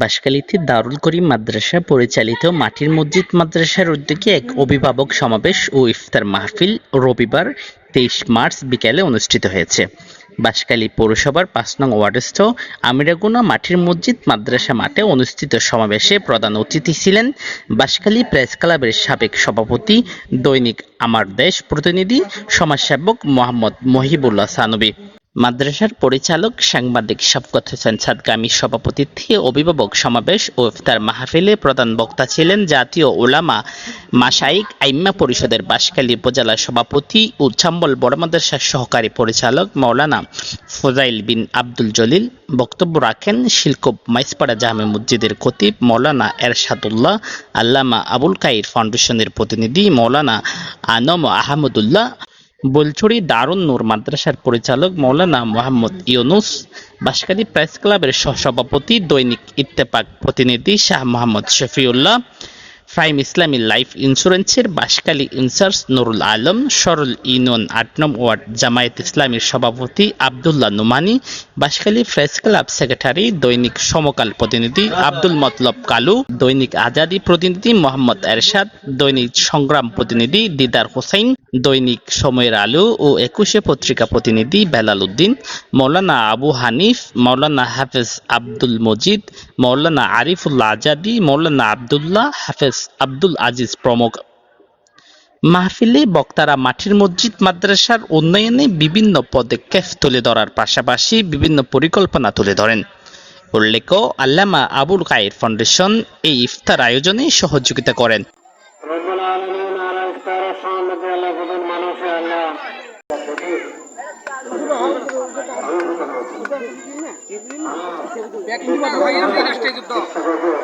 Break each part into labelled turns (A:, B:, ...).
A: বাঁশখালীতে দারুল করিম মাদ্রাসা পরিচালিত মাটির মসজিদ মাদ্রাসার উদ্যোগে এক অভিভাবক সমাবেশ ও ইফতার মাহফিল রবিবার তেইশ মার্চ বিকেলে অনুষ্ঠিত হয়েছে। বাঁশখালী পৌরসভার পাঁচ নং ওয়ার্ডস্থ আমিরাগুনা মাটির মসজিদ মাদ্রাসা মাঠে অনুষ্ঠিত সমাবেশে প্রধান অতিথি ছিলেন বাঁশখালী প্রেস ক্লাবের সাবেক সভাপতি, দৈনিক আমার দেশ প্রতিনিধি, সমাজসেবক মোহাম্মদ মহিবুল্লাহ সানবী। মাদ্রাসার পরিচালক, সাংবাদিক শওকত হোসেন সাদগামী সভাপতিত্বে অভিভাবক সমাবেশ ও ইফতার মাহফিলে প্রধান বক্তা ছিলেন জাতীয় ওলামা মাসাইক আইম্মা পরিষদের বাঁশখালী উপজেলা সভাপতি ও চাম্বল বড় মাদ্রাসার সহকারী পরিচালক মৌলানা ফজাইল বিন আব্দুল জলিল। বক্তব্য রাখেন শিলকোপ মাইসপাড়া জামে মসজিদের খতিব মৌলানা এরশাদুল্লাহ, আল্লামা আবুল কাইর ফাউন্ডেশনের প্রতিনিধি মৌলানা আনম আহমদুল্লাহ বলছড়ি দারুণ নূর মাদ্রাসার পরিচালক মৌলানা মোহাম্মদ ইউনুস বাসকারী প্রেস ক্লাবের সহসভাপতি দৈনিক ইত্তেফাক প্রতিনিধি শাহ মোহাম্মদ শফিউল্লাহ প্রাইম ইসলামী লাইফ ইন্স্যুরেন্সের বাঁশখালী ইনচার্জ নুরুল আলম সরল ইউনিয়ন আট নং ওয়ার্ড জামায়াত ইসলামীর সভাপতি Abdullah Numani Banshkhali press club secretary Dainik Samakal প্রতিনিধি আব্দুল মতলব কালু, দৈনিক আজাদি প্রতিনিধি মোহাম্মদ এরশাদ, দৈনিক সংগ্রাম প্রতিনিধি দিদার হোসেন, দৈনিক সময়ের আলু ও একুশে পত্রিকা প্রতিনিধি বেলাল উদ্দিন, মৌলানা আবু হানিফ, মৌলানা হাফেজ আব্দুল মজিদ, মৌলানা আরিফুল্লাহ আজাদি, মৌলানা আবদুল্লাহ হাফেজ আব্দুল আজিজ প্রমুখ। মাহফিলে বক্তারা মাটির মসজিদ মাদ্রাসার উন্নয়নে বিভিন্ন পদক্ষেপ তুলে ধরার পাশাপাশি বিভিন্ন পরিকল্পনা তুলে ধরেন। উল্লেখ্য আল্লামা আবুল কায়ের ফাউন্ডেশন এই ইফতার আয়োজনে সহযোগিতা করেন।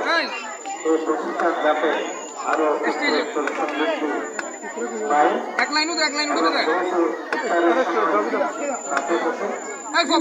B: আল্লাহ
C: এই
B: এই প্রতিষ্ঠা যাতে আরও
C: স্টেজে
B: পাই
C: এক লাইন এক লাইন উঠে দেয়
B: যেহেতু ইফতারের আশেপাশে
C: এই সব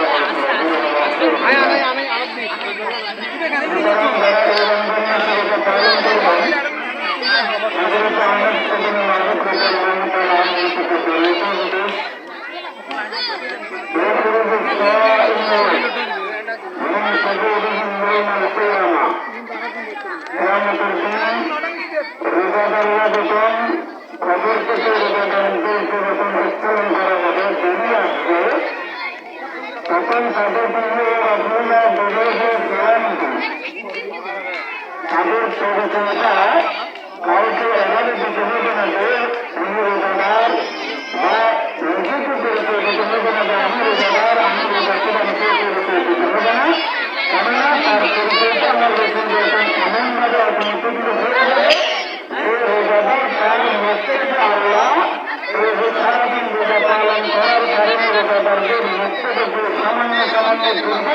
B: তাদের পরিচয়টা কাউকে এভাবে দিতে হবে না যে আমি রোজাদার আমার Amen.